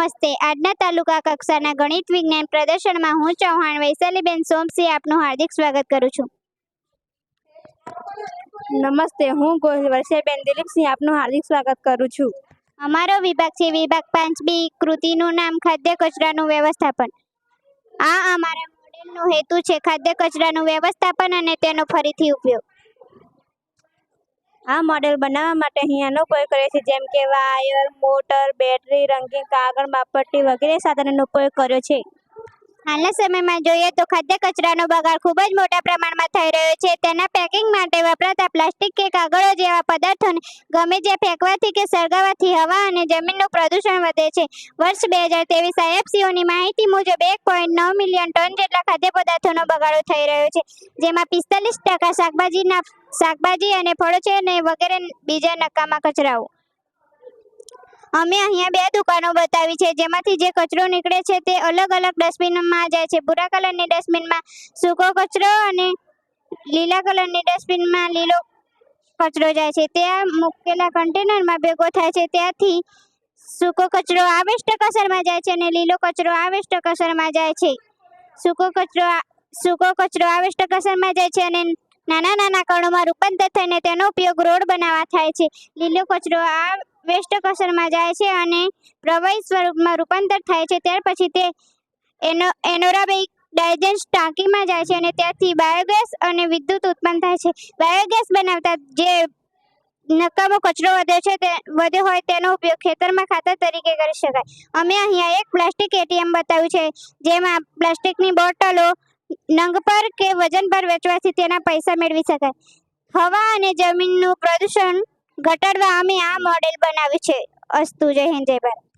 નમસ્તે. આજના તાલુકા કક્ષાના ગણિત વિજ્ઞાન પ્રદર્શનમાં હું ચૌહાણ વૈશાલીબેન સોમસિંહ આપનું હાર્દિક સ્વાગત કરું છું. નમસ્તે. હું વર્ષાબેન દિલીપસિંહ આપનું હાર્દિક સ્વાગત કરું છું. અમારો વિભાગ છે વિભાગ પાંચ બી. કૃતિનું નામ ખાદ્ય કચરાનું વ્યવસ્થાપન. આ અમારા મોડેલનો હેતુ છે ખાદ્ય કચરાનું વ્યવસ્થાપન અને તેનો ફરીથી ઉપયોગ. આ મોડેલ બનાવવા માટે અહીંયાનો ઉપયોગ કર્યો છે, જેમ કે વાયર, મોટર, બેટરી, રંગીન કાગળ માપપટ્ટી વગેરે સાધનોનો ઉપયોગ કર્યો છે. હાલના સમયમાં જોઈએ તો ખાદ્ય કચરાનો બગાડ ખૂબ જ મોટા પ્રમાણમાં થઈ રહ્યો છે. તેના પેકિંગ માટે વપરાતા પ્લાસ્ટિક કે કાગળો જેવા પદાર્થોને ગમે જ્યાં ફેંકવાથી કે સળગાવવાથી હવા અને જમીનનું પ્રદૂષણ વધે છે. વર્ષ બે હજાર ત્રેવીસ આઈએફસીઓની માહિતી મુજબ એક પોઈન્ટ નવ મિલિયન ટન જેટલા ખાદ્ય પદાર્થોનો બગાડો થઈ રહ્યો છે. જેમાં પિસ્તાલીસ ટકા શાકભાજીના, શાકભાજી અને ફળો છે અને વગેરે બીજા નકામા કચરાઓ. અમે અહીંયા બે દુકાનો બતાવી છે, જેમાંથી જે કચરો નીકળે છે તે અલગ અલગ ડસ્ટબિનમાં જાય છે. ભૂરા કલરની ડસ્ટબિનમાં સૂકો કચરો અને લીલા કલરની ડસ્ટબિનમાં લીલો કચરો જાય છે. ત્યાં મૂકેલા કન્ટેનરમાં ભેગો થાય છે. ત્યાંથી સૂકો કચરો આ વેસ્ટ કચરામાં જાય છે અને લીલો કચરો આ વેસ્ટ કચરામાં જાય છે. સૂકો કચરો સૂકો કચરો આ વેસ્ટ કચરામાં જાય છે અને નાના નાના કણોમાં રૂપાંતર થઈને તેનો ઉપયોગ રોડ બનાવવા થાય છે. લીલો કચરો આ વેસ્ટ કસરમાં જાય છે અને પ્રવાહી સ્વરૂપમાં રૂપાંતર થાય છે. ત્યાર પછી તે એનો, એનોરાબિક ડાયજેસ્ટ ટાંકીમાં જાય છે અને ત્યાંથી બાયોગેસ અને વિદ્યુત ઉત્પન્ન થાય છે. બાયોગેસ બનાવતા જે નકામો કચરો વધ્યો છે તે વધ્યો હોય તેનો ઉપયોગ ખેતરમાં ખાતર તરીકે કરી શકાય. અમે અહીંયા એક પ્લાસ્ટિક એટીએમ બતાવ્યું છે, જેમાં પ્લાસ્ટિકની બોટલો નંગ પર કે વજન પર વેચવાથી તેના પૈસા મેળવી શકાય. હવા અને જમીનનું પ્રદૂષણ ઘટાડવા અમે આ મોડેલ બનાવ્યું છે. અસ્તુ જય હિન્દ જય ભારત.